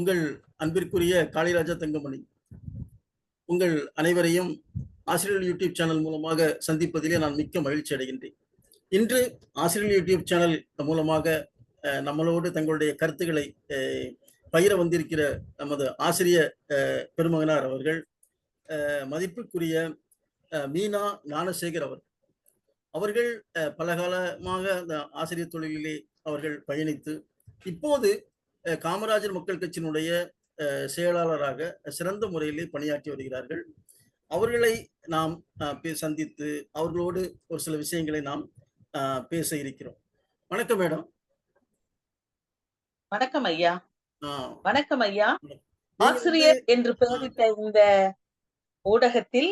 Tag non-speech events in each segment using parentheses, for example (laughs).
உங்கள் அன்பிற்குரிய காளிராஜா தங்கமணி உங்கள் அனைவரையும் ஆசிரியர் யூடியூப் சேனல் மூலமாக சந்திப்பதிலே நான் மிக்க மகிழ்ச்சி அடைகின்றேன். இன்று ஆசிரியர் யூடியூப் சேனல் மூலமாக அஹ், நம்மளோடு தங்களுடைய கருத்துக்களை அஹ், பகிர வந்திருக்கிற நமது ஆசிரிய பெருமகனார் அவர்கள் மதிப்புக்குரிய அஹ், மீனா ஞானசேகர் அவர் அவர்கள் அஹ், பல காலமாக அந்த ஆசிரியர் தொழிலிலே அவர்கள் பயணித்து இப்போது காமராஜர் மக்கள் கட்சியினுடைய அஹ், செயலாளராக சிறந்த முறையிலே பணியாற்றி வருகிறார்கள். அவர்களை நாம் சந்தித்து அவர்களோடு ஒரு சில விஷயங்களை நாம் பேச இருக்கிறோம். வணக்கம் மேடம். வணக்கம் ஐயா. வணக்கம் ஐயா. ஆசிரியர் என்று பெயரிட்ட இந்த ஊடகத்தில்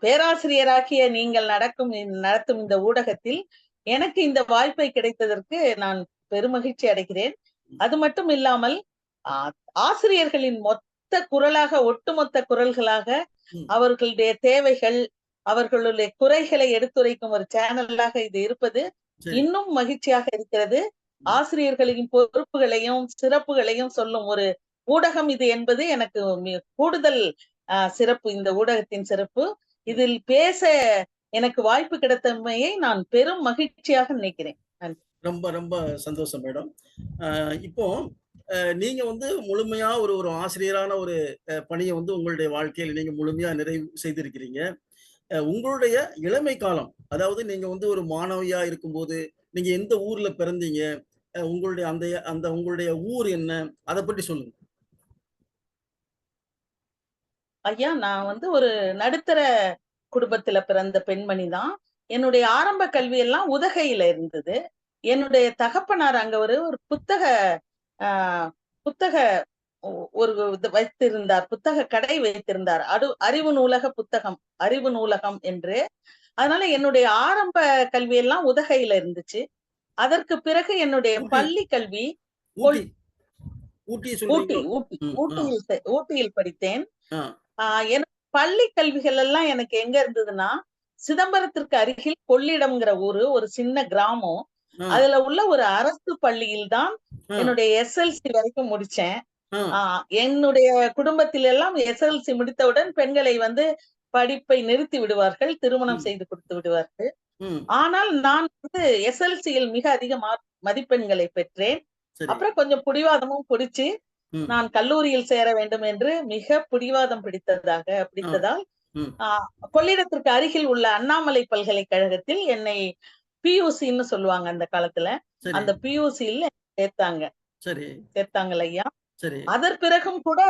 பேராசிரியராகிய நீங்கள் நடக்கும் நடத்தும் இந்த ஊடகத்தில் எனக்கு இந்த வாய்ப்பை கிடைத்ததற்கு நான் பெருமகிழ்ச்சி அடைகிறேன். அது மட்டும் இல்லாமல் ஆசிரியர்களின் மொத்த குரலாக ஒட்டுமொத்த குரல்களாக. அவர்களுடைய தேவைகள் அவர்களுடைய குறைகளை எடுத்துரைக்கும் ஒரு சேனலாக இது இருப்பது. இன்னும் மகிழ்ச்சியாக இருக்கிறது ஆசிரியர்களின் பொறுப்புகளையும் சிறப்புகளையும் சொல்லும் ஒரு ஊடகம் இது என்பது எனக்கு கூடுதல் ஆஹ், சிறப்பு இந்த ஊடகத்தின் சிறப்பு இதில் பேச எனக்கு வாய்ப்பு கிடைத்தமையை நான் பெரும் மகிழ்ச்சியாக நினைக்கிறேன் ரொம்ப ரொம்ப சந்தோஷம் மேடம். இப்போ அஹ் நீங்க வந்து முழுமையா ஒரு ஒரு ஆசிரியரான ஒரு பணியை வந்து உங்களுடைய வாழ்க்கையில் நீங்க முழுமையா நிறைவு செய்திருக்கிறீங்க. அஹ், உங்களுடைய இளமை காலம் அதாவது நீங்க வந்து ஒரு மாணவியா இருக்கும்போது நீங்க எந்த ஊர்ல பிறந்தீங்க? அஹ், உங்களுடைய அந்த அந்த உங்களுடைய ஊர் என்ன? அதை பற்றி சொல்லுங்க. ஐயா நான் வந்து ஒரு நடுத்தர குடும்பத்துல பிறந்த பெண்மணி தான். என்னுடைய ஆரம்ப கல்வி எல்லாம் உதகையில இருந்தது. என்னுடைய தகப்பனார் அங்க ஒரு ஒரு புத்தக ஆஹ் புத்தக ஒரு வைத்திருந்தார் புத்தக கடை வைத்திருந்தார். அடு அறிவு நூலக புத்தகம் அறிவு நூலகம் என்று. அதனால என்னுடைய ஆரம்ப கல்வி எல்லாம் உதகையில இருந்துச்சு. அதற்கு பிறகு என்னுடைய. பள்ளி கல்வி ஊட்டி. ஊட்டியில் ஊட்டியில் படித்தேன். பள்ளி கல்விகள் எல்லாம் எனக்கு எங்க இருந்ததுன்னா சிதம்பரத்திற்கு அருகில் கொள்ளிடம்ங்கிற ஊரு ஒரு சின்ன கிராமம். அதுல உள்ள ஒரு அரசு பள்ளியில் தான் என்னுடைய எஸ்எல்சி வரைக்கும் முடிச்சேன். என்னுடைய குடும்பத்தில் எல்லாம் எஸ்எல்சி முடித்தவுடன் பெண்களை வந்து படிப்பை நிறுத்தி விடுவார்கள் திருமணம். செய்து கொடுத்து விடுவார்கள். ஆனால் நான் வந்து எஸ்எல்சியில் மிக அதிக மதிப்பெண்களை பெற்றேன். அப்புறம் கொஞ்சம் பிடிவாதமும் பிடிச்சு. நான் கல்லூரியில் சேர வேண்டும் என்று மிக பிடிவாதம் பிடித்ததாக பிடித்ததால் கொள்ளிடத்திற்கு அருகில் உள்ள அண்ணாமலை பல்கலைக்கழகத்தில் என்னை பியூசின்னு சொல்லுவாங்க அந்த காலத்துல. அந்த பியூசியில் சேர்த்தாங்க. சரி. சேர்த்தாங்கள் ஐயா? சரி. அதன் பிறகும் கூட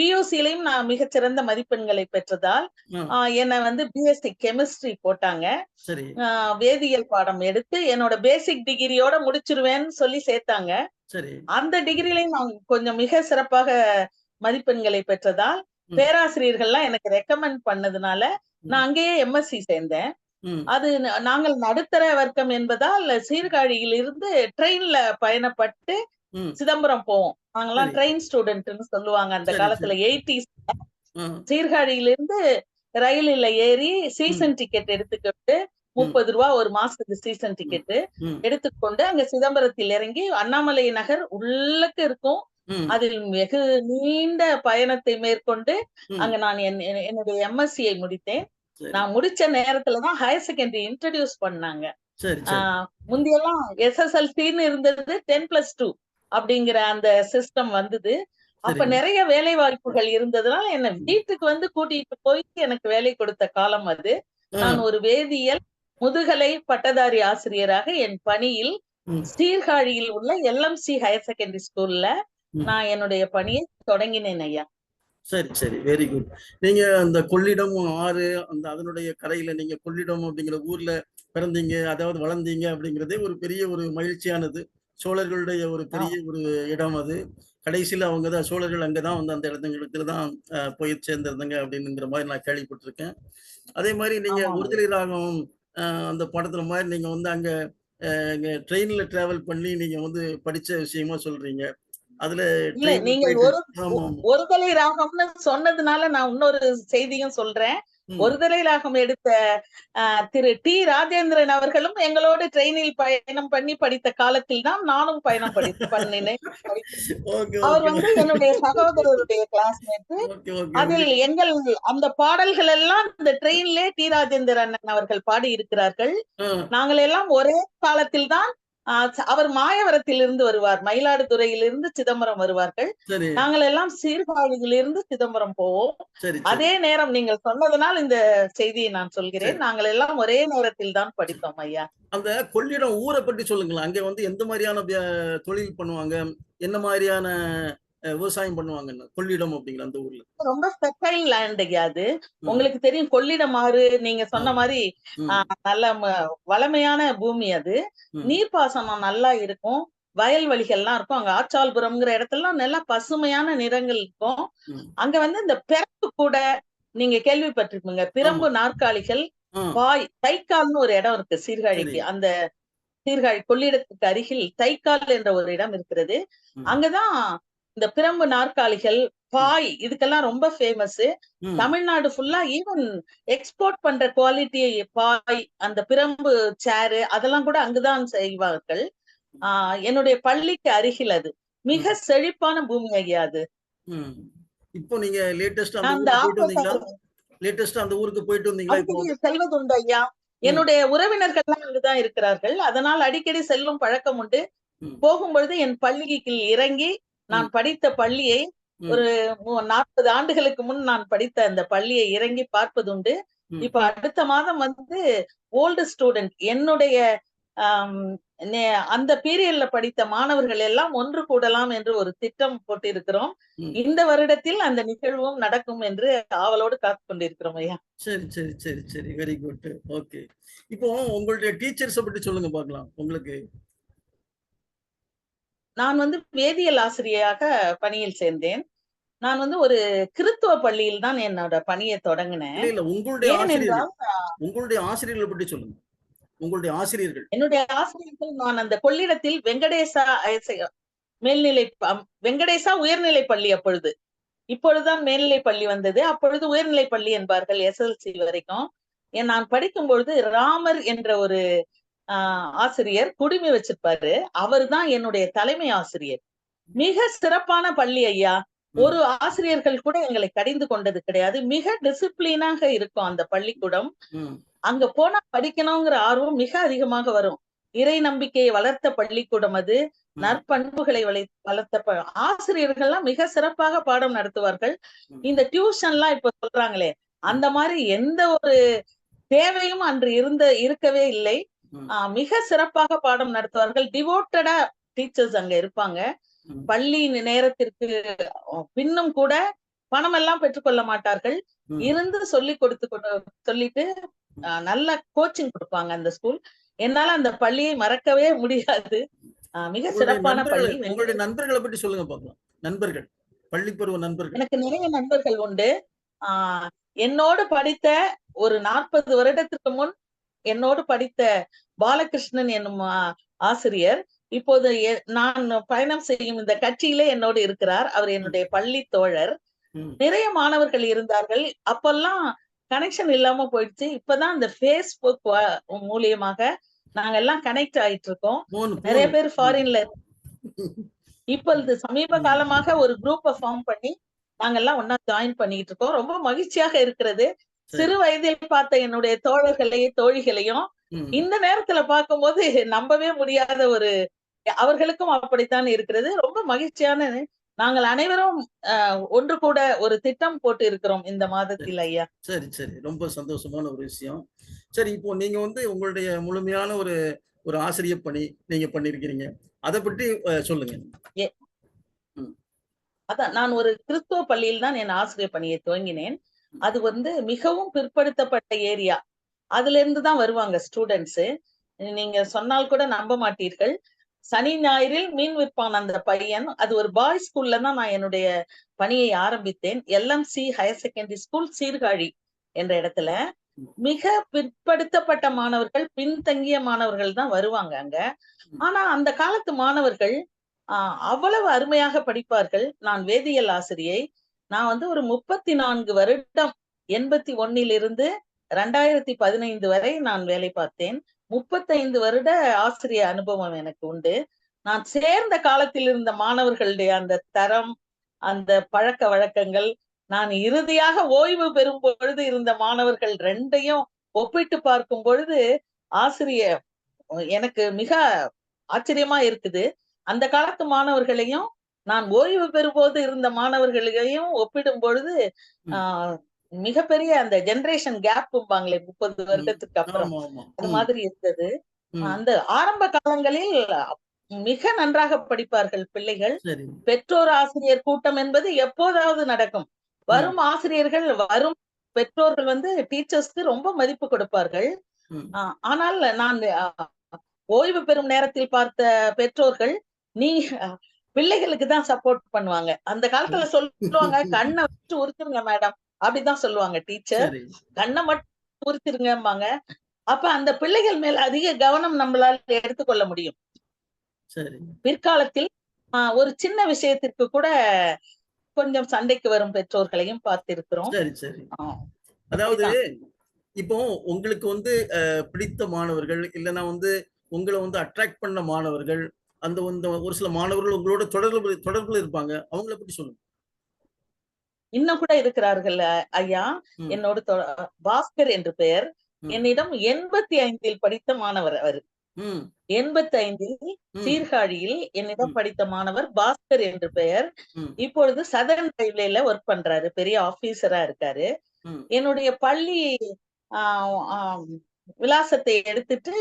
பியூசிலையும் நான் மிகச்சிறந்த மதிப்பெண்களை பெற்றதால் என்னை வந்து பிஎஸ்சி கெமிஸ்ட்ரி போட்டாங்க. வேதியியல் பாடம் எடுத்து என்னோட பேசிக் டிகிரியோட முடிச்சிருவேன்னு சொல்லி சேர்த்தாங்க. சரி. அந்த டிகிரிலையும் நான் கொஞ்சம் மிக சிறப்பாக மதிப்பெண்களை பெற்றதால். பேராசிரியர்கள்லாம் எனக்கு ரெக்கமெண்ட் பண்ணதுனால நான் அங்கேயே எம்எஸ்சி சேர்ந்தேன். அது நாங்கள் நடுத்தர வர்க்கம் என்பதால் சீர்காழியில் இருந்து ட்ரெயின்ல பயணப்பட்டு சிதம்பரம் போவோம். நாங்கெல்லாம். ட்ரெயின் ஸ்டூடெண்ட்னு சொல்லுவாங்க. அந்த காலத்துல எயிட்டிஸ் சீர்காழியிலிருந்து ரயிலில் ஏறி சீசன் டிக்கெட் எடுத்துக்கிட்டு முப்பது ரூபா ஒரு மாசத்துக்கு சீசன் டிக்கெட் எடுத்துக்கொண்டு அங்க சிதம்பரத்தில் இறங்கி அண்ணாமலை நகர் உள்ளுக்கு இருக்கும். அதில் வெகு நீண்ட பயணத்தை மேற்கொண்டு. அங்க நான் என்- என்- என்னுடைய எம்எஸ்சியை முடித்தேன். நான் முடிச்ச நேரத்துலதான் ஹையர் செகண்டரி இன்ட்ரடியூஸ் பண்ணாங்க. முந்தியெல்லாம் எஸ்எஸ்எல்சின்னு இருந்தது டென் பிளஸ் டூ அப்படிங்கிற அந்த சிஸ்டம் வந்தது. அப்ப. நிறைய வேலை வாய்ப்புகள் இருந்ததுனால என்ன வீட்டுக்கு வந்து கூட்டிட்டு போய் எனக்கு வேலை கொடுத்த காலம் அது. நான் ஒரு வேதியியல் முதுகலை பட்டதாரி ஆசிரியராக என் பணியில். சீர்காழியில் உள்ள எல்எம்சி ஹையர் செகண்டரி ஸ்கூல்ல. நான் என்னுடைய பணியை தொடங்கினேன் ஐயா. சரி சரி. வெரி குட் நீங்க அந்த கொள்ளிடம் ஆறு அந்த அதனுடைய கரையில நீங்க கொள்ளிடம் அப்படிங்கிற ஊர்ல பிறந்தீங்க அதாவது வளர்ந்தீங்க அப்படிங்கிறதே ஒரு பெரிய ஒரு மகிழ்ச்சியானது. சோழர்களுடைய ஒரு பெரிய ஒரு இடம் அது. கடைசியில் அவங்க தான் சோழர்கள் அங்கே தான் வந்து அந்த இடத்துங்களுக்கு தான் போய் சேர்ந்திருந்தாங்க அப்படிங்கிற மாதிரி நான் கேள்விப்பட்டிருக்கேன். அதே மாதிரி நீங்க ஆமாம். ஒருதலை ராகம் அஹ், அந்த படத்துல மாதிரி நீங்க வந்து அங்க ட்ரெயின்ல டிராவல் பண்ணி நீங்க வந்து படிச்ச விஷயமா சொல்றீங்க. அதுல போயிட்டு- ஒரு ஒருதலை ராகம்னு சொன்னதுனால நான் இன்னொரு செய்தியும் சொல்றேன். ம். ஒரு தலைராகம் எடுத்த திரு டி ராஜேந்திரன் அவர்களும் எங்களோடு ட்ரெயினில் பயணம் பண்ணி படித்த காலத்தில் தான் நானும் பயணம் படி பண்ணினேன். அவர் வந்து என்னுடைய சகோதரருடைய கிளாஸ்மேட் அதில் எங்கள் அந்த பாடல்கள் எல்லாம் இந்த ட்ரெயின்லே டி ராஜேந்திரன் அவர்கள் பாடி இருக்கிறார்கள் நாங்கள் எல்லாம் ஒரே காலத்தில் தான் அவர் மாயவரத்திலிருந்து வருவார். மயிலாடுதுறையிலிருந்து சிதம்பரம் வருவார்கள். நாங்கள் எல்லாம் சீர்காழியிலிருந்து சிதம்பரம் போவோம். அதே நேரம் நீங்கள் சொன்னதனால் இந்த செய்தியை நான் சொல்கிறேன். நாங்கள் எல்லாம் ஒரே நேரத்தில் தான் படித்தோம் ஐயா. அந்த கொள்ளிடம் ஊரை பற்றி சொல்லுங்களேன். அங்க வந்து எந்த மாதிரியான தொழில் பண்ணுவாங்க? என்ன மாதிரியான விவசாயம் பண்ணுவாங்கன்னு கொள்ளிடம் அப்படிங்கிற அந்த ஊர்ல ரொம்ப ஸ்பெஷல் லேண்ட் அது. உங்களுக்கு தெரியும் கொள்ளிடம் ஆறு நீங்க சொன்ன. மாதிரி நல்ல வளமையான பூமி அது. நீர்ப்பாசனம் நல்லா இருக்கும் வயல்வெளிகள்லாம் இருக்கும் அங்க ஆச்சால்புரம்ங்கிற இடத்துலலாம் நல்லா பசுமையான நிறங்கள் இருக்கும். அங்க வந்து இந்த பிறப்பு கூட நீங்க கேள்விப்பட்டிருப்பீங்க பிரம்பு நாற்காலிகள் பாய் தைக்கால்னு ஒரு இடம் இருக்கு சீர்காழிக்கு சரி. அந்த சீர்காழி கொள்ளிடத்துக்கு அருகில் தைக்கால் என்ற ஒரு இடம் இருக்கிறது. அங்கதான் இந்த பிரம்பு நாற்காலிகள் பாய் இதுக்கெல்லாம் ரொம்ப ஃபேமஸ். தமிழ்நாடு ஃபுல்லா ஈவன் எக்ஸ்போர்ட் பண்ற குவாலிட்டி பாய் அந்த பிரம்பு சேரு அதெல்லாம் கூட அங்குதான் செய்வார்கள். ஆஹ் என்னுடைய பள்ளிக்கு அருகில் அது. மிக செழிப்பான பூமி ஐயா அது. இப்போ நீங்க லேட்டஸ்ட் அந்த ஊருக்கு போயிட்டு வந்தீங்களா? ஆப்போசைட் லேட்டஸ்ட் அந்த ஊருக்கு போயிட்டு வந்தீங்களா இப்போ? அடிக்கடி செல்வதுண்டு ஐயா. என்னுடைய உறவினர்கள்லாம் அங்குதான் இருக்கிறார்கள். அதனால் அடிக்கடி செல்லும் பழக்கம் உண்டு. போகும்பொழுது என் பள்ளிக்கு இறங்கி நான் படித்த பள்ளியை. ஒரு நாற்பது ஆண்டுகளுக்கு முன் நான் படித்த அந்த பள்ளியை இறங்கி பார்ப்பதுண்டு. இப்ப அடுத்த மாதம் வந்து ஓல்டு ஸ்டூடெண்ட் என்னுடைய அந்த பீரியட்ல படித்த மாணவர்கள் எல்லாம் ஒன்று கூடலாம் என்று ஒரு திட்டம் போட்டிருக்கிறோம். இந்த வருடத்தில் அந்த நிகழ்வும் நடக்கும் என்று ஆவலோடு காத்து கொண்டிருக்கிறோம் ஐயா. சரி சரி சரி சரி. வெரி குட் ஓகே இப்போ உங்களுடைய டீச்சர்ஸை பற்றி சொல்லுங்க பார்க்கலாம். உங்களுக்கு நான் வந்து வேதியியல் ஆசிரியராக பணியில் சேர்ந்தேன். நான் வந்து ஒரு கிறித்துவ பள்ளியில் தான் என்னோட பணியை தொடங்கினேன். உங்களுடைய உங்களுடைய ஆசிரியர்களை பற்றி சொல்லுங்க. உங்களுடைய ஆசிரியர்கள். என்னுடைய ஆசிரியர்கள் நான் அந்த கொள்ளிடத்தில் வெங்கடேசா மேல்நிலை வெங்கடேசா உயர்நிலை பள்ளி அப்பொழுது. இப்பொழுதுதான் மேல்நிலை பள்ளி வந்தது. அப்பொழுது உயர்நிலை பள்ளி என்பார்கள் எஸ்எல்சி வரைக்கும். நான் படிக்கும் பொழுது ராமர் என்ற ஒரு ஆசிரியர் குடுமி வச்சிருப்பாரு. அவர்தான் என்னுடைய தலைமை ஆசிரியர். மிக சிறப்பான பள்ளி ஐயா. ஒரு ஆசிரியர்கள் கூட எங்களை கடிந்து கொண்டது கிடையாது. மிக டிசிப்ளினாக இருக்கும் அந்த பள்ளிக்கூடம். அங்க போனா படிக்கணுங்கிற ஆர்வம் மிக அதிகமாக வரும். இறை நம்பிக்கையை வளர்த்த பள்ளிக்கூடம் அது. நற்பண்புகளை வளை- வளர்த்த ஆசிரியர்கள்லாம் மிக சிறப்பாக பாடம் நடத்துவார்கள். இந்த டியூஷன்லாம் இப்ப சொல்றாங்களே அந்த மாதிரி எந்த ஒரு தேவையும் அன்று இருந்த இருக்கவே இல்லை. மிக சிறப்பாக பாடம் நடத்துவார்கள். டிவோட்டடா டீச்சர்ஸ் அங்க இருப்பாங்க. பள்ளி நேரத்திற்கு பின்னும் கூட பணம் எல்லாம் பெற்றுக்கொள்ள மாட்டார்கள். இருந்து சொல்லி கொடுத்து சொல்லிட்டு நல்ல கோச்சிங் கொடுப்பாங்க அந்த ஸ்கூல் என்னால அந்த பள்ளியை மறக்கவே முடியாது. மிக சிறப்பான பள்ளி. உங்களுடைய நண்பர்களை பற்றி சொல்லுங்க பார்க்கலாம் நண்பர்கள் பள்ளி பருவ நண்பர்கள். எனக்கு நிறைய நண்பர்கள் உண்டு. ஆஹ் என்னோடு படித்த ஒரு நாற்பது வருடத்திற்கு முன் என்னோடு படித்த பாலகிருஷ்ணன் என்னும் ஆசிரியர். இப்போது நான் பயணம் செய்யும் இந்த கட்சியிலே என்னோடு இருக்கிறார். அவர் என்னுடைய பள்ளி தோழர். நிறைய மாணவர்கள் இருந்தார்கள். அப்பெல்லாம் கனெக்ஷன் இல்லாம போயிடுச்சு. இப்பதான் இந்த ஃபேஸ்புக் மூலியமாக நாங்க எல்லாம் கனெக்ட் ஆயிட்டு இருக்கோம் நிறைய. பேர் ஃபாரின்ல (laughs) இப்பொழுது சமீப காலமாக ஒரு குரூப்பை ஃபார்ம் பண்ணி நாங்கெல்லாம் ஒன்னா ஜாயின் பண்ணிட்டு இருக்கோம் ரொம்ப மகிழ்ச்சியாக இருக்கிறது. சிறு வயதில் பார்த்த என்னுடைய தோழர்களையும் தோழிகளையும். இந்த நேரத்துல பார்க்கும்போது நம்பவே முடியாத ஒரு அவர்களுக்கும் அப்படித்தான் இருக்கிறது. ரொம்ப மகிழ்ச்சியான நாங்கள் அனைவரும் ஒன்று கூட ஒரு திட்டம் போட்டு இருக்கிறோம் இந்த மாதத்தில் ஐயா. சரி சரி. ரொம்ப சந்தோஷமான ஒரு விஷயம். சரி இப்போ நீங்க வந்து உங்களுடைய முழுமையான ஒரு ஒரு ஆசிரியர் பணி நீங்க பண்ணிருக்கிறீங்க. அதை பற்றி சொல்லுங்க. அதான் நான் ஒரு கிறிஸ்துவ பள்ளியில் தான் என் ஆசிரியர் பணியை துவங்கினேன். அது வந்து மிகவும் பிற்படுத்தப்பட்ட ஏரியா. அதுல இருந்து தான் வருவாங்க ஸ்டூடெண்ட்ஸ். நீங்க சொன்னால் கூட நம்ப மாட்டீர்கள். சனி ஞாயிறில் மீன் விற்பான் அந்த பையன். அது ஒரு பாய்ஸ் ஸ்கூல்ல தான் நான் என்னுடைய பணியை ஆரம்பித்தேன். LMC higher secondary school Sirkazhi என்ற இடத்துல. மிக பிற்படுத்தப்பட்ட மாணவர்கள் பின்தங்கிய மாணவர்கள் தான் வருவாங்க அங்க. ஆனா அந்த காலத்து மாணவர்கள் ஆஹ் அவ்வளவு அருமையாக படிப்பார்கள். நான் வேதியியல் ஆசிரியை. நான் வந்து ஒரு முப்பத்தி நான்கு வருடம் எண்பத்தி ஒன்னிலிருந்து ரெண்டாயிரத்தி பதினைந்து வரை நான் வேலை பார்த்தேன். முப்பத்தைந்து வருட ஆசிரிய அனுபவம் எனக்கு உண்டு. நான் சேர்ந்த காலத்தில் இருந்த மாணவர்களுடைய அந்த தரம் அந்த பழக்க வழக்கங்கள் நான் இறுதியாக ஓய்வு பெறும் பொழுது இருந்த மாணவர்கள் ரெண்டையும் ஒப்பிட்டு பார்க்கும் பொழுது ஆசிரியர் எனக்கு மிக ஆச்சரியமா இருக்குது. அந்த காலத்து மாணவர்களையும் நான் ஓய்வு பெறும்போது இருந்த மாணவர்களையும் ஒப்பிடும் பொழுது மிகப்பெரிய அந்த ஜெனரேஷன் கேப்பும்பாங்களே முப்பது வருடத்துக்கு அப்புறம். அது மாதிரி இருந்தது. அந்த ஆரம்ப காலங்களில் மிக நன்றாக படிப்பார்கள் பிள்ளைகள். பெற்றோர் ஆசிரியர் கூட்டம் என்பது எப்போதாவது நடக்கும். வரும் ஆசிரியர்கள் வரும் பெற்றோர்கள் வந்து டீச்சர்ஸ்க்கு ரொம்ப மதிப்பு கொடுப்பார்கள். ஆனால் நான் ஓய்வு பெறும் நேரத்தில் பார்த்த பெற்றோர்கள் நீ பிள்ளைகளுக்கு தான் சப்போர்ட் பண்ணுவாங்க. அந்த காலத்துல சொல்லுவாங்க (laughs) கண்ணை வச்சு உறுத்துருங்க மேடம் அப்படிதான் சொல்லுவாங்க டீச்சர் சரி. கண்ணை மட்டும் உறுத்திருங்கம்பாங்க அப்ப அந்த பிள்ளைகள் மேல அதிக கவனம் நம்மளால எடுத்துக்கொள்ள முடியும். சரி. பிற்காலத்தில் ஆஹ், ஒரு சின்ன விஷயத்திற்கு கூட கொஞ்சம் சண்டைக்கு வரும் பெற்றோர்களையும் பார்த்திருக்கிறோம். சரி சரி. ஆஹ், அதாவது இப்போ உங்களுக்கு வந்து பிடித்த மாணவர்கள் இல்லைன்னா வந்து உங்களை வந்து அட்ராக்ட் பண்ண மாணவர்கள் அந்த ஒரு சில மாணவர்கள் உங்களோட தொடர்பு தொடர்புல இருப்பாங்க அவங்கள பத்தி சொல்லுங்க இன்னும் கூட இருக்கிறார்கள் ஐயா. என்னோட பாஸ்கர் என்று பெயர். என்னிடம் எண்பத்தி ஐந்தில் படித்த மாணவர் அவர் எண்பத்தி ஐந்தில் சீர்காழியில் என்னிடம். படித்த மாணவர் பாஸ்கர் என்று பெயர். இப்பொழுது சதர்ன் ரயில்வேல ஒர்க் பண்றாரு பெரிய ஆபீசரா இருக்காரு. என்னுடைய பள்ளி ஆஹ், விலாசத்தை எடுத்துட்டு.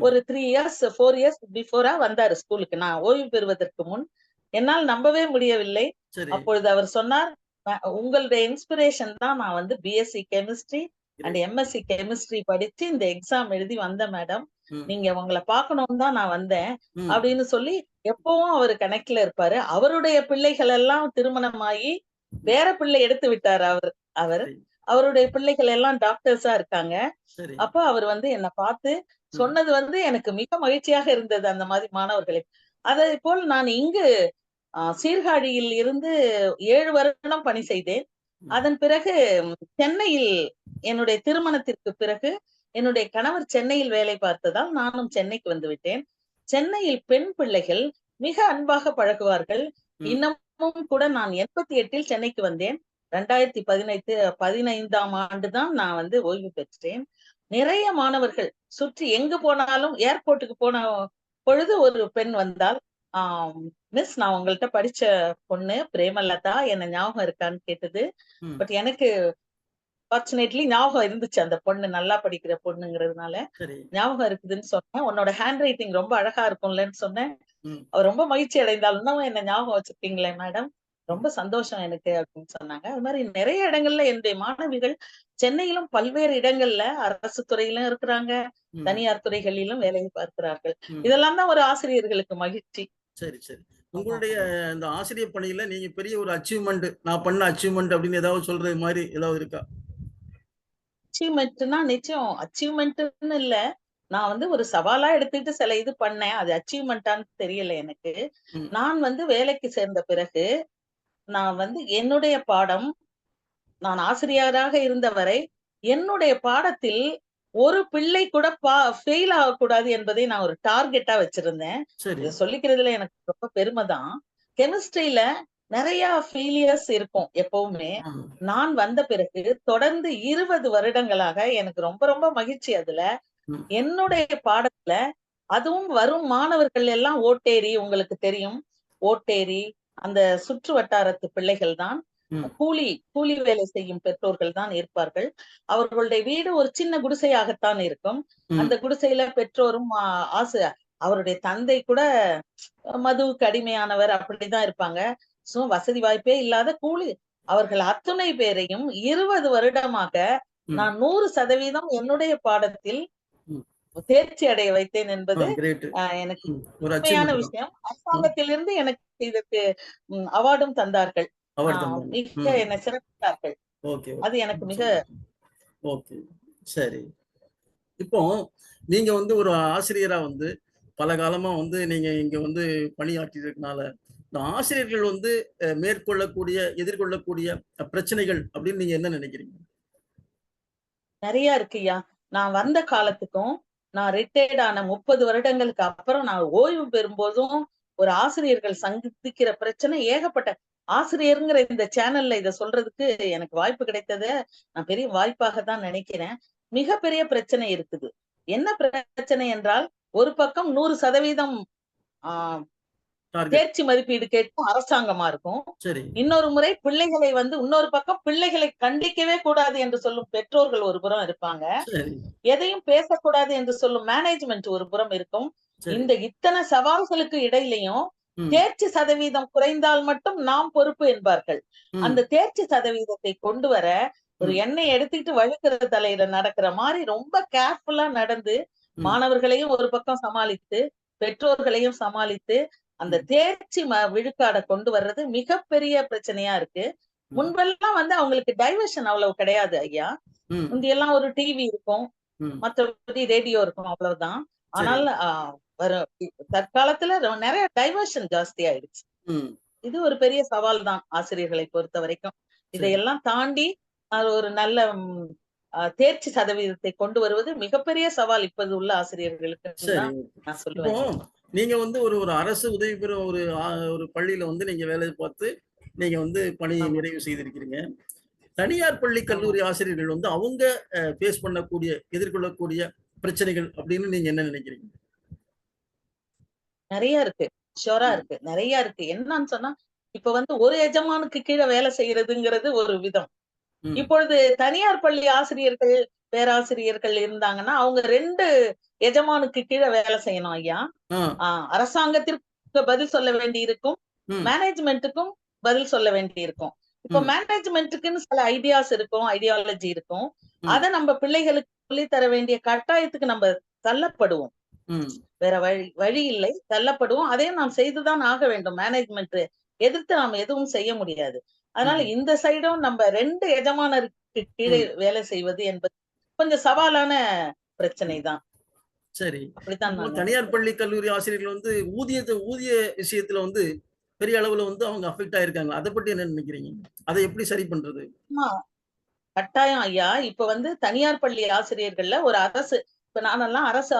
ஒரு த்ரீ இயர்ஸ் ஃபோர் இயர்ஸ் பிஃபோரா வந்தாரு ஸ்கூலுக்கு. நான் ஓய்வு பெறுவதற்கு முன் என்னால் நம்பவே முடியவில்லை. அப்பொழுது அவர் சொன்னார் "அஹ், உங்களுடைய இன்ஸ்பிரேஷன் தான் நான் வந்து BSc chemistry and MSc chemistry படிச்சு இந்த எக்ஸாம் எழுதி வந்தேன் மேடம். நீங்க உங்களை பார்க்கணும்னு தான் நான் வந்தேன். அப்படின்னு சொல்லி எப்பவும் அவர் கணக்குல இருப்பாரு. அவருடைய பிள்ளைகள் எல்லாம் திருமணமாகி வேற பிள்ளை எடுத்து விட்டாரு அவர். அவர் அவருடைய பிள்ளைகள் எல்லாம் டாக்டர்ஸா இருக்காங்க. அப்ப அவர் வந்து என்ன பார்த்து சொன்னது வந்து எனக்கு மிக மகிழ்ச்சியாக இருந்தது அந்த மாதிரி மாணவர்களை. அதே போல் நான் இங்கு சீர்காழியில் இருந்து ஏழு வருடம் பணி செய்தேன். அதன் பிறகு சென்னையில் என்னுடைய திருமணத்திற்கு பிறகு என்னுடைய கணவர் சென்னையில் வேலை பார்த்ததால் நானும் சென்னைக்கு வந்து விட்டேன். சென்னையில் பெண் பிள்ளைகள் மிக அன்பாக பழகுவார்கள். இன்னமும் கூட நான் எண்பத்தி எட்டில் சென்னைக்கு வந்தேன். ரெண்டாயிரத்தி பதினைந்து பதினைந்தாம் ஆண்டு தான் நான் வந்து ஓய்வு பெற்றேன். நிறைய மாணவர்கள் சுற்றி எங்கு போனாலும் ஏர்போர்ட்டுக்கு போன பொழுது ஒரு பெண் வந்தால் ஆஹ் மிஸ் நான் உங்கள்ட்ட படிச்ச பொண்ணு பிரேமலதா என்ன ஞாபகம் இருக்கான்னு கேட்டது. பட் எனக்கு ஃபார்ச்சுனேட்லி ஞாபகம் இருந்துச்சு அந்த பொண்ணு நல்லா படிக்கிற பொண்ணுங்கிறதுனால. ஞாபகம் இருக்குதுன்னு சொன்னேன். உன்னோட ஹேண்ட் ரைட்டிங் ரொம்ப அழகா இருக்கும்லன்னு சொன்னேன். அவர் ரொம்ப மகிழ்ச்சி அடைந்தால் இன்னும் என்ன ஞாபகம் வச்சிருக்கீங்களே மேடம்? ரொம்ப சந்தோஷம் எனக்கு அப்படின்னு சொன்னாங்க. அது மாதிரி நிறைய இடங்கள்ல என்னுடைய மாணவிகள் சென்னையிலும் பல்வேறு இடங்கள்ல அரசு துறையிலும் இருக்கிறாங்க. தனியார் துறைகளிலும் வேலை பார்க்கிறார்கள். இதெல்லாம் தான் ஒரு ஆசிரியர்களுக்கு மகிழ்ச்சி. சரி சரி. உங்களுடைய இந்த ஆசிரியர் பணியில நீங்க பெரிய ஒரு அச்சீவ்மெண்ட் நான் பண்ண அச்சீவ்மெண்ட் அப்படின்னு ஏதாவது சொல்றது மாதிரி ஏதாவது இருக்கா? அச்சீவ்மெண்ட்னா நிச்சயம். அச்சீவ்மெண்ட்னு இல்ல. நான் வந்து ஒரு சவாலா எடுத்துட்டு சில இது பண்ணேன். அது அச்சீவ்மெண்ட்டான்னு தெரியல எனக்கு. நான் வந்து வேலைக்கு சேர்ந்த பிறகு நான் வந்து என்னுடைய பாடம் நான் ஆசிரியராக இருந்தவரை என்னுடைய பாடத்தில் ஒரு பிள்ளை கூட பா ஃபெயில் ஆகக்கூடாது என்பதை நான் ஒரு டார்கெட்டா வச்சிருந்தேன். சொல்லிக்கிறதுல எனக்கு ரொம்ப பெருமை தான். கெமிஸ்ட்ரியில நிறைய ஃபெயிலியர்ஸ் இருக்கும் எப்பவுமே. நான் வந்த பிறகு தொடர்ந்து இருபது வருடங்களாக எனக்கு ரொம்ப ரொம்ப மகிழ்ச்சி அதுல. என்னுடைய பாடத்துல அதுவும் வரும் மாணவர்கள் எல்லாம் ஓட்டேரி உங்களுக்கு தெரியும். ஓட்டேரி அந்த சுற்று வட்டாரத்து பிள்ளைகள் தான். கூலி கூலி வேலை செய்யும் பெற்றோர்கள் தான் இருப்பார்கள் அவர்களுடைய வீடு ஒரு சின்ன குடிசையாகத்தான் இருக்கும். அந்த குடிசையில பெற்றோரும் ஆசை அவருடைய தந்தை கூட மதுவுக்கு அடிமையானவர் அப்படிதான் இருப்பாங்க சோ வசதி வாய்ப்பே இல்லாத கூலி அவர்கள் அத்துணை பேரையும் இருபது வருடமாக. நான் நூறு சதவீதம் என்னுடைய பாடத்தில். தேர்ச்சி அடைய வைத்தேன் என்பது எனக்கு உண்மையான விஷயம் அரசாங்கத்திலிருந்து எனக்கு இதற்கு அவார்டும் தந்தார்கள். மிக. என்னை சிறப்பித்தார்கள். அது எனக்கு மிக ஓகே சரி. இப்போ நீங்க வந்து ஒரு ஆசிரியரா வந்து பல காலமா வந்து நீங்க இங்க வந்து பணியாற்றிருக்கனால இந்த ஆசிரியர்கள் வந்து மேற்கொள்ளக்கூடிய எதிர்கொள்ளக்கூடிய பிரச்சனைகள் அப்படின்னு நீங்க என்ன நினைக்கிறீங்க? நிறைய இருக்குய்யா நான் வந்த காலத்துக்கும் நான் ரிட்டையர்ட் ஆன முப்பது வருடங்களுக்கு அப்புறம் நான் ஓய்வு பெறும்போதும் ஒரு ஆசிரியர்கள் சந்திக்கிற பிரச்சனை ஏகப்பட்ட. ஆசிரியருங்கிற இந்த சேனல்ல இத சொல்றதுக்கு எனக்கு வாய்ப்பு கிடைத்தத நான் பெரிய வாய்ப்பாக தான் நினைக்கிறேன். மிகப்பெரிய பிரச்சனை இருக்குது. என்ன பிரச்சனை என்றால் ஒரு பக்கம் நூறு சதவீதம் தேர்ச்சி மதிப்பீடு கேட்கும் அரசாங்கமா இருக்கும். இன்னொரு முறை பிள்ளைகளை வந்து இன்னொரு பக்கம் பிள்ளைகளை கண்டிக்கவே கூடாது என்று சொல்லும் பெற்றோர்கள் ஒரு புறம் இருப்பாங்க. எதையும் பேசக்கூடாது என்று சொல்லும் மேனேஜ்மெண்ட் ஒரு புறம் இருக்கும். இந்த இத்தனை சவால்களுக்கு இடையிலையும் தேர்ச்சி சதவீதம் குறைந்தால் மட்டும் நாம் பொறுப்பு என்பார்கள் அந்த தேர்ச்சி சதவீதத்தை கொண்டு வர ஒரு. எண்ணெய் எடுத்துக்கிட்டு வழுக்கிற தலையில நடக்கிற மாதிரி ரொம்ப கேர்ஃபுல்லா நடந்து. மாணவர்களையும் ஒரு பக்கம் சமாளித்து பெற்றோர்களையும் சமாளித்து அந்த. தேர்ச்சி ம- விழுக்காட கொண்டு வர்றது மிகப்பெரிய பிரச்சனையா இருக்கு. முன்பெல்லாம் வந்து அவங்களுக்கு டைவர்ஷன் அவ்வளவு கிடையாது ஐயா முந்தியெல்லாம் ஒரு டிவி இருக்கும். மற்றபடி ரேடியோ இருக்கும் அவ்வளவுதான் ஆனால் ஆஹ், வர தற்காலத்துல நிறைய டைவர்ஷன் ஜாஸ்தி ஆயிடுச்சு. இது ஒரு பெரிய சவால் தான் ஆசிரியர்களை பொறுத்த வரைக்கும். இதையெல்லாம் தாண்டி ஒரு நல்ல தேர்ச்சி சதவீதத்தை கொண்டு வருவது மிகப்பெரிய சவால் இப்போது உள்ள ஆசிரியர்களுக்கு நான் சொல்லுவேன். நீங்க வந்து ஒரு ஒரு அரசு உதவி பெறும் ஒரு ஒரு பள்ளியில வந்து நீங்க வேலை பார்த்து நீங்க வந்து பணி. நிறைவு செய்திருக்கிறீங்க. தனியார் பள்ளி கல்லூரி ஆசிரியர்கள் வந்து அவங்க ஃபேஸ் பண்ணக்கூடிய எதிர்கொள்ளக்கூடிய பிரச்சனைகள் அப்படின்னு நீங்க என்ன நினைக்கிறீங்க? நிறைய இருக்கு. ஷோரா. இருக்கு. நிறைய இருக்கு. என்னன்னு சொன்னா இப்ப வந்து ஒரு எஜமானுக்கு கீழே வேலை செய்யறதுங்கிறது ஒரு விதம். இப்பொழுது தனியார் பள்ளி ஆசிரியர்கள் பேராசிரியர்கள் இருந்தாங்கன்னா அவங்க ரெண்டு எஜமானுக்கு கீழே வேலை செய்யணும் ஐயா. அரசாங்கத்திற்கு பதில் சொல்ல வேண்டி இருக்கும். மேனேஜ்மெண்ட்டுக்கும் பதில் சொல்ல வேண்டி இருக்கும் இப்போ. மேனேஜ்மெண்ட்டுக்குன்னு சில ஐடியாஸ் இருக்கும் ஐடியாலஜி இருக்கும். அதை நம்ம பிள்ளைகளுக்கு சொல்லி தர வேண்டிய கட்டாயத்துக்கு நம்ம தள்ளப்படுவோம். வேற வழி வழி இல்லை. தள்ளப்படுவோம். அதையும் நாம் செய்துதான் ஆக வேண்டும். மேனேஜ்மெண்ட் எதிர்த்து நாம் எதுவும் செய்ய முடியாது. அதனால. இந்த சைடும் நம்ம ரெண்டு எஜமானருக்கு கீழே வேலை செய்வது என்பது கொஞ்சம் சவாலான பிரச்சனை தான். சரி. தனியார் பள்ளி கல்லூரி ஆசிரியர்கள் வந்து ஊதியத்தை ஊதிய விஷயத்துல வந்து பெரிய அளவுல வந்து அவங்க அஃபெக்ட் ஆயிருக்காங்க. அதை பத்தி என்ன நினைக்கிறீங்க? அதை எப்படி சரி பண்றது? கட்டாயம் ஐயா. இப்ப வந்து தனியார் பள்ளி ஆசிரியர்கள்ல ஒரு அரசு இப்ப நானெல்லாம் அரசு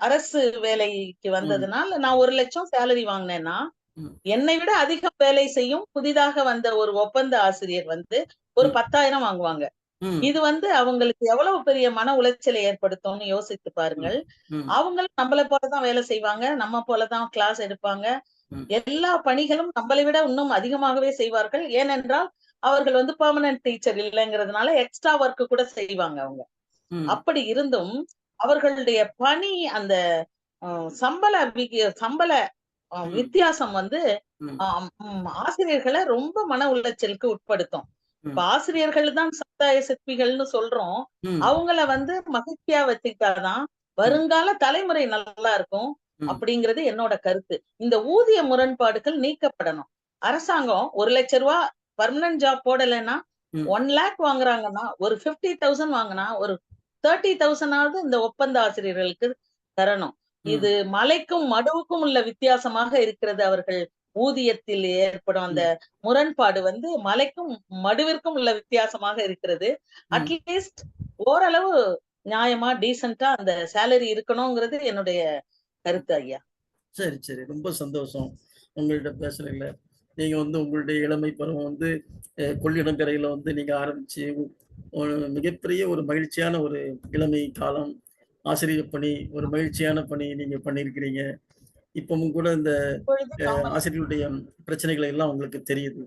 அரசு வேலைக்கு வந்ததுனால நான் ஒரு லட்சம் சேலரி வாங்கினேன்னா. என்னை விட அதிகம் வேலை செய்யும் புதிதாக வந்த ஒரு ஒப்பந்த ஆசிரியர் வந்து ஒரு. பத்தாயிரம் வாங்குவாங்க. இது வந்து அவங்களுக்கு எவ்வளவு பெரிய மன உளைச்சலை ஏற்படுத்தும்னு யோசித்து பாருங்கள். அவங்களும் நம்மளை போலதான் வேலை செய்வாங்க நம்ம போலதான் கிளாஸ் எடுப்பாங்க. எல்லா பணிகளும் நம்மளை விட இன்னும் அதிகமாகவே செய்வார்கள். ஏனென்றால் அவர்கள் வந்து பெர்மனன்ட் டீச்சர் இல்லைங்கிறதுனால எக்ஸ்ட்ரா ஒர்க் கூட செய்வாங்க அவங்க. அப்படி இருந்தும் அவர்களுடைய பணி அந்த சம்பள சம்பள. வித்தியாசம் வந்து ஆசிரியர்களை ரொம்ப மன உளைச்சலுக்கு உட்படுத்தும். இப்ப ஆசிரியர்கள் தான் சமுதாய சிற்பிகள்னு சொல்றோம் அவங்கள வந்து மகிழ்ச்சியா வச்சுக்கிட்டாதான் வருங்கால தலைமுறை நல்லா இருக்கும். அப்படிங்கிறது என்னோட கருத்து இந்த ஊதிய முரண்பாடுகள் நீக்கப்படணும் அரசாங்கம் ஒரு லட்ச ரூபா பர்மனன்ட் ஜாப் போடலைன்னா. ஒன் லேக் வாங்குறாங்கன்னா ஒரு பிப்டி தௌசண்ட் வாங்கினா ஒரு தேர்ட்டி தௌசண்டாவது இந்த ஒப்பந்த ஆசிரியர்களுக்கு தரணும். இது மலைக்கும் மடுவுக்கும் உள்ள வித்தியாசமாக இருக்கிறது அவர்கள். ஊதியத்தில் ஏற்படும் அந்த முரண்பாடு வந்து மலைக்கும் மடுவிற்கும் உள்ள வித்தியாசமாக இருக்கிறது. அட்லீஸ்ட் ஓரளவு நியாயமா டீசெண்டா அந்த சேலரி இருக்கணுங்கிறது என்னுடைய கருத்து ஐயா. சரி சரி. ரொம்ப சந்தோஷம் உங்கள்கிட்ட பேசுறதுல. நீங்க வந்து உங்களுடைய இளமை பருவம் வந்து கொள்ளிடங்கரையில வந்து நீங்க ஆரம்பிச்சு ஒரு மிகப்பெரிய ஒரு மகிழ்ச்சியான ஒரு இளமை காலம் ஆசிரியர் பணி ஒரு மகிழ்ச்சியான பணி நீங்க பண்ணியிருக்கிறீங்க. இப்பவும் கூட இந்த ஆசிரியர்களுடைய பிரச்சனைகள் எல்லாம் உங்களுக்கு தெரியுது.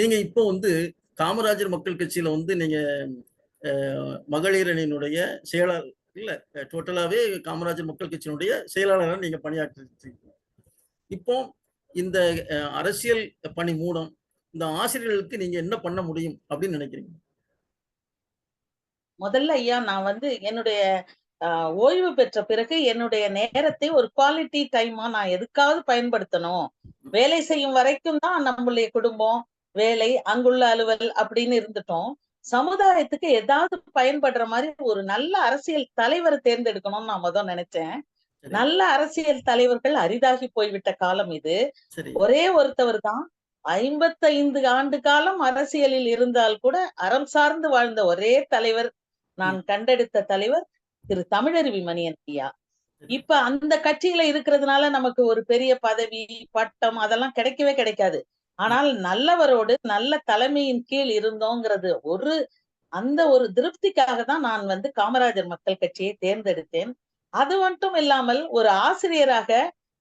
நீங்க இப்போ வந்து காமராஜர் மக்கள் கட்சியில வந்து நீங்க மகளிர் அணியினுடைய செயலாளர் இல்ல டோட்டலாவே காமராஜர் மக்கள் கட்சியினுடைய செயலாளராக நீங்க பணியாற்றிருக்கீங்க. இப்போ இந்த அரசியல் பணி மூலம் இந்த ஆசிரியர்களுக்கு நீங்க என்ன பண்ண முடியும் அப்படின்னு நினைக்கிறீங்க? முதல்ல ஐயா நான் வந்து என்னுடைய ஓய்வு பெற்ற பிறகு என்னுடைய நேரத்தை ஒரு குவாலிட்டி டைமா நான் எதுக்காவது பயன்படுத்தணும். வேலை செய்யும் வரைக்கும் தான் நம்மளுடைய குடும்பம் வேலை அங்குள்ள அலுவல் அப்படின்னு இருந்துட்டோம். சமுதாயத்துக்கு ஏதாவது பயன்படுற மாதிரி ஒரு நல்ல அரசியல் தலைவரை தேர்ந்தெடுக்கணும்னு நான் முதல் நினைச்சேன். நல்ல அரசியல் தலைவர்கள் அரிதாகி போய்விட்ட காலம் இது. ஒரே ஒருத்தவர் தான். ஐம்பத்தைந்து ஆண்டு காலம் அரசியலில் இருந்தால் கூட அறம் சார்ந்து வாழ்ந்த ஒரே தலைவர் நான் கண்டெடுத்த தலைவர் திரு தமிழருவி மணியன் ஐயா. இப்ப அந்த கட்சியில இருக்கிறதுனால நமக்கு ஒரு பெரிய பதவி பட்டம் அதெல்லாம் கிடைக்கவே கிடைக்காது. ஆனால் நல்லவரோடு நல்ல தலைமையின் கீழ் இருந்தோங்கிறது ஒரு அந்த ஒரு திருப்திக்காக தான் நான் வந்து காமராஜர் மக்கள் கட்சியை தேர்ந்தெடுத்தேன். அது மட்டும் இல்லாமல் ஒரு ஆசிரியராக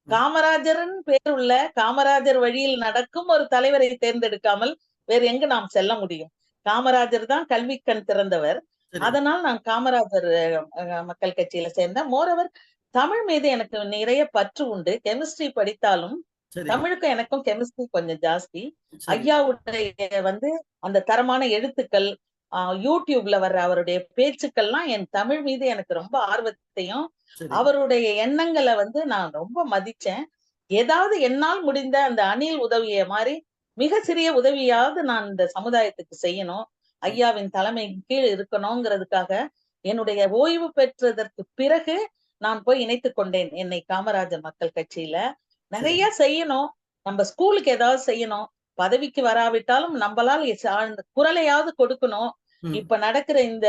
காமராஜரின் பேர் உள்ள காமராஜர் வழியில் நடக்கும் ஒரு தலைவரை தேர்ந்தெடுக்காமல் வேறு எங்கு நாம் செல்ல முடியும்? காமராஜர் தான் கல்வி கண் திறந்தவர். அதனால் நான் காமராஜர் மக்கள் கட்சியில சேர்ந்தேன் மோரவர் தமிழ் மீது எனக்கு நிறைய பற்று உண்டு. கெமிஸ்ட்ரி படித்தாலும் தமிழுக்கும் எனக்கும் கெமிஸ்ட்ரி கொஞ்சம் ஜாஸ்தி. ஐயாவுடைய வந்து அந்த தரமான எழுத்துக்கள் ஆஹ் யூடியூப்ல வர்ற அவருடைய பேச்சுக்கள்லாம் என் தமிழ் மீது எனக்கு ரொம்ப ஆர்வத்தையும். அவருடைய எண்ணங்களை வந்து நான் ரொம்ப மதிச்சேன். ஏதாவது என்னால் முடிந்த அந்த அணில் உதவிய மாதிரி மிக சிறிய உதவியாவது நான் இந்த சமுதாயத்துக்கு செய்யணும். ஐயாவின் தலைமை கீழ் இருக்கணுங்கிறதுக்காக என்னுடைய ஓய்வு பெற்றதற்கு பிறகு நான் போய் இணைத்துக் கொண்டேன் என்னை காமராஜர் மக்கள் கட்சியில. நிறைய செய்யணும். நம்ம ஸ்கூலுக்கு ஏதாவது செய்யணும். பதவிக்கு வராவிட்டாலும் நம்மளால் குரலையாவது கொடுக்கணும். இப்ப நடக்கிற இந்த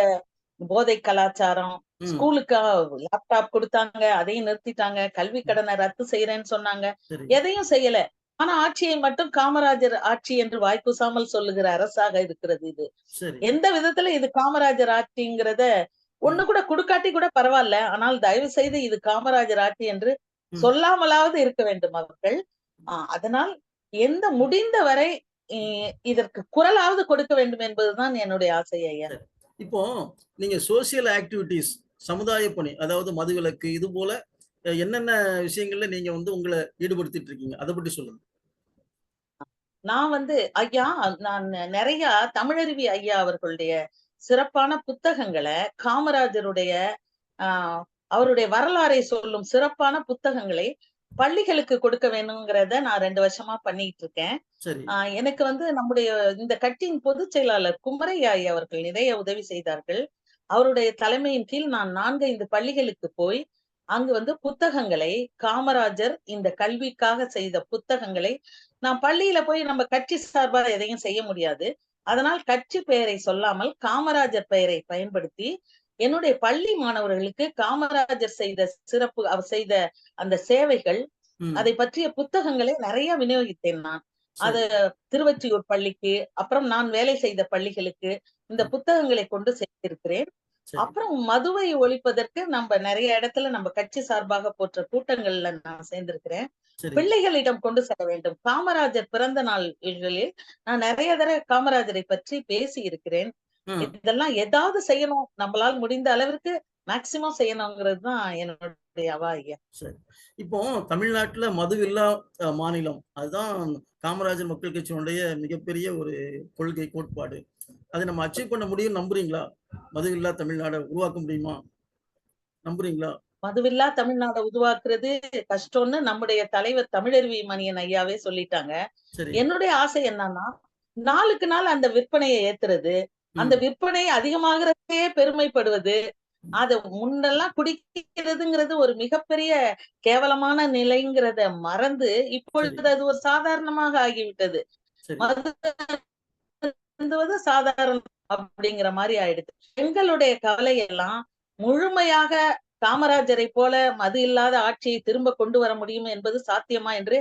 போதை கலாச்சாரம். ஸ்கூலுக்கு லேப்டாப் கொடுத்தாங்க அதையும் நிறுத்திட்டாங்க கல்வி கடனை ரத்து செய்யறேன்னு சொன்னாங்க. எதையும் செய்யல. ஆனா ஆட்சியை மட்டும் காமராஜர் ஆட்சி என்று வாய்க்குசாமல் சொல்லுகிற அரசாக இருக்கிறது இது. எந்த விதத்துல இது காமராஜர் ஆட்சிங்கிறத ஒண்ணு கூட குடுக்காட்டி கூட பரவாயில்ல. ஆனால் தயவு செய்து இது காமராஜர் ஆட்சி என்று. சொல்லாமலாவது இருக்க வேண்டும் அவர்கள். அதனால் எந்த முடிந்த வரை இதற்கு குரலாவது கொடுக்க வேண்டும் என்பதுதான் என்னுடைய ஆசை ஐயா. இப்போ நீங்க சோசியல் ஆக்டிவிட்டிஸ் சமுதாய பணி அதாவது மதுவிலக்கு இது போல என்னென்ன விஷயங்கள்ல நீங்க வந்து உங்களை ஈடுபடுத்திட்டு இருக்கீங்க அதை பற்றி சொல்லுங்க. நான் வந்து ஐயா நான் நிறைய தமிழருவி ஐயா அவர்களுடைய சிறப்பான புத்தகங்களை காமராஜருடைய ஆஹ் அவருடைய வரலாறை சொல்லும் சிறப்பான புத்தகங்களை பள்ளிகளுக்கு கொடுக்க வேணுங்கிறத நான் ரெண்டு வருஷமா பண்ணிட்டு இருக்கேன் எனக்கு வந்து நம்முடைய இந்த கட்சியின் பொதுச் செயலாளர் குமரையாய் அவர்கள் நிறைய உதவி செய்தார்கள். அவருடைய தலைமையின் கீழ் நான் நான்கைந்து பள்ளிகளுக்கு போய் அங்கு வந்து புத்தகங்களை காமராஜர் இந்த கல்விக்காக செய்த புத்தகங்களை நான் பள்ளியில போய் நம்ம கட்சி சார்பா எதையும் செய்ய முடியாது அதனால் கட்சி பெயரை சொல்லாமல் காமராஜர் பெயரை பயன்படுத்தி என்னுடைய பள்ளி மாணவர்களுக்கு காமராஜர் செய்த சிறப்பு அவர் செய்த அந்த சேவைகள் அதை பற்றிய புத்தகங்களை நிறைய விநியோகித்தேன் நான். அது திருவொற்றியூர் பள்ளிக்கு அப்புறம் நான் வேலை செய்த பள்ளிகளுக்கு இந்த புத்தகங்களை கொண்டு சேர்த்திருக்கிறேன் சரி. அப்புறம் மதுவை ஒழிப்பதற்கு நம்ம நிறைய இடத்துல நம்ம கட்சி சார்பாக போற்ற கூட்டங்கள்ல நான் சேர்ந்திருக்கிறேன். சரி. பிள்ளைகளிடம் கொண்டு செல்ல வேண்டும். காமராஜர் பிறந்த நாள்களில் நான் நிறைய தடவை காமராஜரை பற்றி பேசி இருக்கிறேன். இதெல்லாம் ஏதாவது செய்யணும். நம்மளால் முடிந்த அளவிற்கு மேக்சிமம் செய்யணுங்கிறது தான் என்னுடைய அவா ஐயா இப்போ தமிழ்நாட்டுல மதுவில்லா அஹ், மாநிலம். அதுதான் காமராஜர் மக்கள் கட்சியினுடைய மிகப்பெரிய ஒரு கொள்கை கோட்பாடு. அதை நம்ம அச்சீவ் பண்ண முடியும் நம்புறீங்களா? மதுவில்லா தமிழ்நாடை உருவாக்க முடியுமா? நம்புறீங்களா? மதுவில்லா தமிழ்நாடை உருவாக்குறது கஷ்டம்னு நம்முடைய தலைவர் தமிழருவி மணியன் ஐயாவே சொல்லிட்டாங்க. என்னுடைய ஆசை என்னன்னா நாளுக்கு நாள் அந்த விற்பனையை ஏத்துறது அந்த விற்பனை அதிகமாகிறதே பெருமைப்படுவது அது முன்னெல்லாம் குடிக்கிறதுங்கிறது ஒரு மிகப்பெரிய கேவலமான நிலைங்கிறத மறந்து இப்பொழுது அது ஒரு சாதாரணமாக ஆகிவிட்டது. மது அருந்துவது சாதாரணம் அப்படிங்கிற மாதிரி ஆயிடுது. எங்களுடைய கவலை எல்லாம் முழுமையாக காமராஜரை போல மது இல்லாத ஆட்சியை திரும்ப கொண்டு வர முடியும் என்பது சாத்தியமா என்று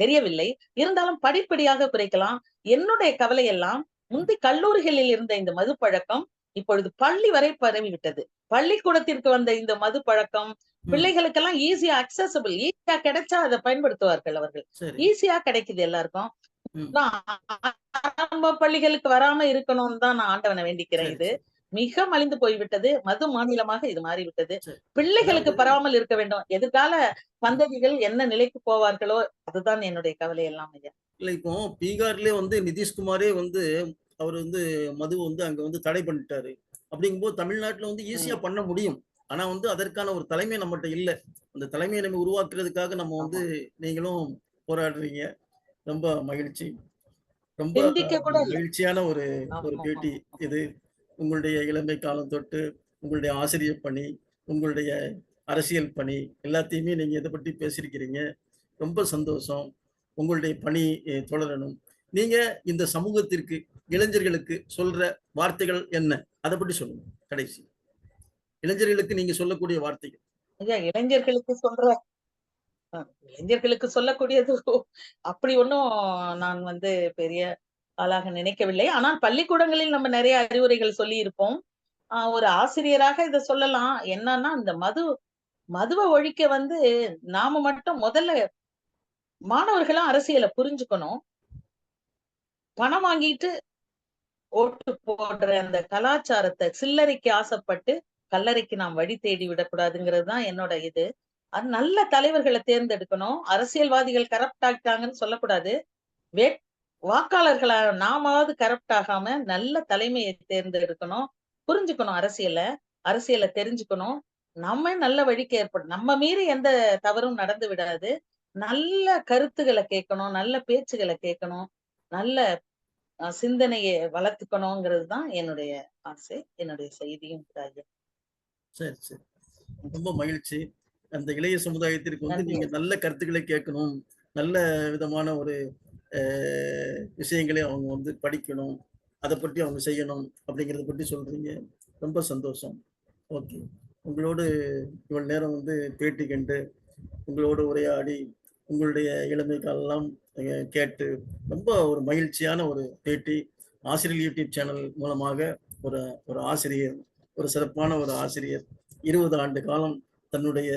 தெரியவில்லை. இருந்தாலும் படிப்படியாக குறைக்கலாம். என்னுடைய கவலை எல்லாம் முந்தி கல்லூரிகளில் இருந்த இந்த மது பழக்கம் இப்பொழுது பள்ளி வரை பரவிவிட்டது. பள்ளிக்கூடத்திற்கு வந்த இந்த மது பழக்கம் பிள்ளைகளுக்கெல்லாம் ஈஸியா அக்சசபிள் ஈஸியா கிடைச்சா அதை பயன்படுத்துவார்கள் அவர்கள். ஈஸியா கிடைக்குது எல்லாருக்கும். ஆரம்ப பள்ளிகளுக்கு வராம இருக்கணும்னு தான் நான் ஆண்டவனை வேண்டிக்கிறேன் இது. மிக மலிந்து போய்விட்டது. மது மாநிலமாக இது மாறிவிட்டது. பிள்ளைகளுக்கு பரவாமல் இருக்க வேண்டும். எதிர்கால சந்ததிகள் என்ன நிலைக்கு போவார்களோ அதுதான் என்னுடைய கவலை எல்லாம் ஐயா. இல்ல இப்போ பீகார்லயே வந்து நிதிஷ்குமாரே வந்து அவர் வந்து மது வந்து அங்க வந்து தடை பண்ணிட்டாரு. அப்படிங்கும்போது தமிழ்நாட்டுல வந்து ஈஸியா பண்ண முடியும். ஆனா வந்து அதற்கான ஒரு தலைமை நம்மகிட்ட இல்ல. அந்த தலைமையை நம்ம உருவாக்குறதுக்காக நம்ம வந்து நீங்களும் போராடுறீங்க. ரொம்ப மகிழ்ச்சி. ரொம்ப. மகிழ்ச்சியான ஒரு ஒரு பேட்டி இது. உங்களுடைய இளமை காலம் தொட்டு உங்களுடைய ஆசிரியர் பணி உங்களுடைய அரசியல் பணி எல்லாத்தையுமே நீங்க இதை பற்றி பேசியிருக்கிறீங்க. ரொம்ப சந்தோஷம். உங்களுடைய பணி தொடரணும். நீங்க இந்த சமூகத்திற்கு இளைஞர்களுக்கு சொல்ற வார்த்தைகள் என்ன? அதை பற்றி சொல்லுங்க கடைசி. இளைஞர்களுக்கு நீங்க சொல்லக்கூடிய வார்த்தைகள். இளைஞர்களுக்கு சொல்ற இளைஞர்களுக்கு சொல்லக்கூடியது அப்படி ஒன்றும் நான் வந்து பெரிய ஆளாக நினைக்கவில்லை. ஆனால் பள்ளிக்கூடங்களில் நம்ம நிறைய அறிவுரைகள் சொல்லி இருப்போம் ஒரு ஆசிரியராக இதை சொல்லலாம். என்னன்னா இந்த மது மதுவை ஒழிக்க வந்து நாம மட்டும் முதல்ல மாணவர்களும் அரசியலை புரிஞ்சுக்கணும். பணம் வாங்கிட்டு ஓட்டு போடுற அந்த கலாச்சாரத்தை சில்லறைக்கு ஆசைப்பட்டு கல்லறைக்கு நாம் வழி தேடி விடக்கூடாதுங்கிறது தான் என்னோட இது. அது நல்ல தலைவர்களை தேர்ந்தெடுக்கணும். அரசியல்வாதிகள் கரப்ட் ஆகிட்டாங்கன்னு சொல்லக்கூடாது. வே வாக்காளர்களா நாமாவது கரப்ட் ஆகாம நல்ல தலைமையை தேர்ந்தெடுக்கணும். புரிஞ்சுக்கணும் அரசியலை. அரசியலை தெரிஞ்சுக்கணும். நம்ம நல்ல வழிக்கு ஏற்படும் நம்ம மீறி எந்த தவறும் நடந்து விடாது. நல்ல கருத்துக்களை கேட்கணும் நல்ல பேச்சுகளை கேட்கணும். நல்ல சிந்தனையை வளர்த்துக்கணுங்கிறது தான் என்னுடைய ஆசை என்னுடைய செய்தியும் கூட சரி சரி. ரொம்ப மகிழ்ச்சி. அந்த இளைய சமுதாயத்திற்கு வந்து. நீங்க நல்ல கருத்துக்களை கேட்கணும். நல்ல விதமான ஒரு விஷயங்களை அவங்க வந்து படிக்கணும். அதை பற்றி அவங்க செய்யணும் அப்படிங்கிறத பற்றி சொல்றீங்க. ரொம்ப சந்தோஷம். ஓகே. உங்களோடு இவ்வளவு நேரம் வந்து பேட்டி கண்டு உங்களோடு உரையாடி உங்களுடைய இளமை காலெல்லாம் அஹ், கேட்டு ரொம்ப ஒரு மகிழ்ச்சியான ஒரு பேட்டி. ஆசிரியர் யூடியூப் சேனல் மூலமாக ஒரு ஒரு ஆசிரியர் ஒரு சிறப்பான ஒரு ஆசிரியர். இருபது ஆண்டு காலம் தன்னுடைய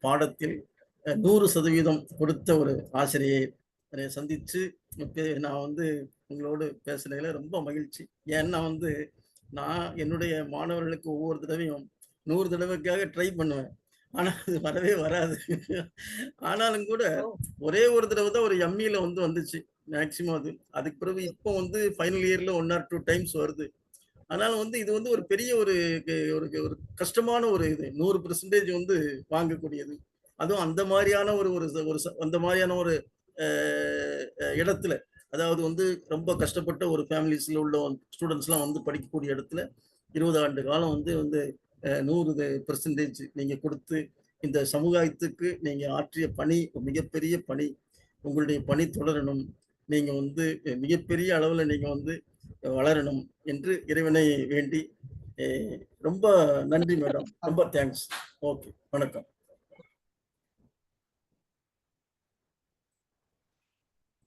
பாடத்தில் நூறு சதவீதம் கொடுத்த ஒரு ஆசிரியை என்னை சந்திச்சு இப்ப நான் வந்து உங்களோடு பேசுனதுல ரொம்ப மகிழ்ச்சி. ஏன்னா வந்து நான் என்னுடைய மாணவர்களுக்கு ஒவ்வொரு தடவையும் நூறு தடவைக்காக ட்ரை பண்ணுவேன். ஆனா அது வரவே வராது. ஆனாலும் கூட ஒரே ஒரு தடவை தான் ஒரு எம்இல வந்து வந்துச்சு. மேக்சிமம் அது. அதுக்கு பிறகு இப்போ வந்து ஃபைனல் இயர்ல ஒன் ஆர் டூ டைம்ஸ் வருது. அதனால வந்து இது வந்து ஒரு பெரிய ஒரு ஒரு ஒரு கஷ்டமான ஒரு இது. நூறு பெர்சன்டேஜ் வந்து வாங்கக்கூடியது. அதுவும் அந்த மாதிரியான ஒரு ஒரு ஒரு அந்த மாதிரியான ஒரு இடத்துல அதாவது வந்து ரொம்ப கஷ்டப்பட்ட ஒரு ஃபேமிலிஸ்ல உள்ள ஸ்டூடெண்ட்ஸ்லாம் வந்து படிக்கக்கூடிய இடத்துல இருபது ஆண்டு காலம் வந்து வந்து நூறு பெர்சன்டேஜ் நீங்க கொடுத்து இந்த சமுதாயத்துக்கு நீங்க ஆற்றிய பணி ஒரு மிகப்பெரிய பணி உங்களுடைய பணி தொடரணும். நீங்க வந்து மிகப்பெரிய அளவுல நீங்க வந்து வளரணும் என்று இறைவனை வேண்டி ரொம்ப நன்றி மேடம். ரொம்ப தேங்க்ஸ் ஓகே வணக்கம்.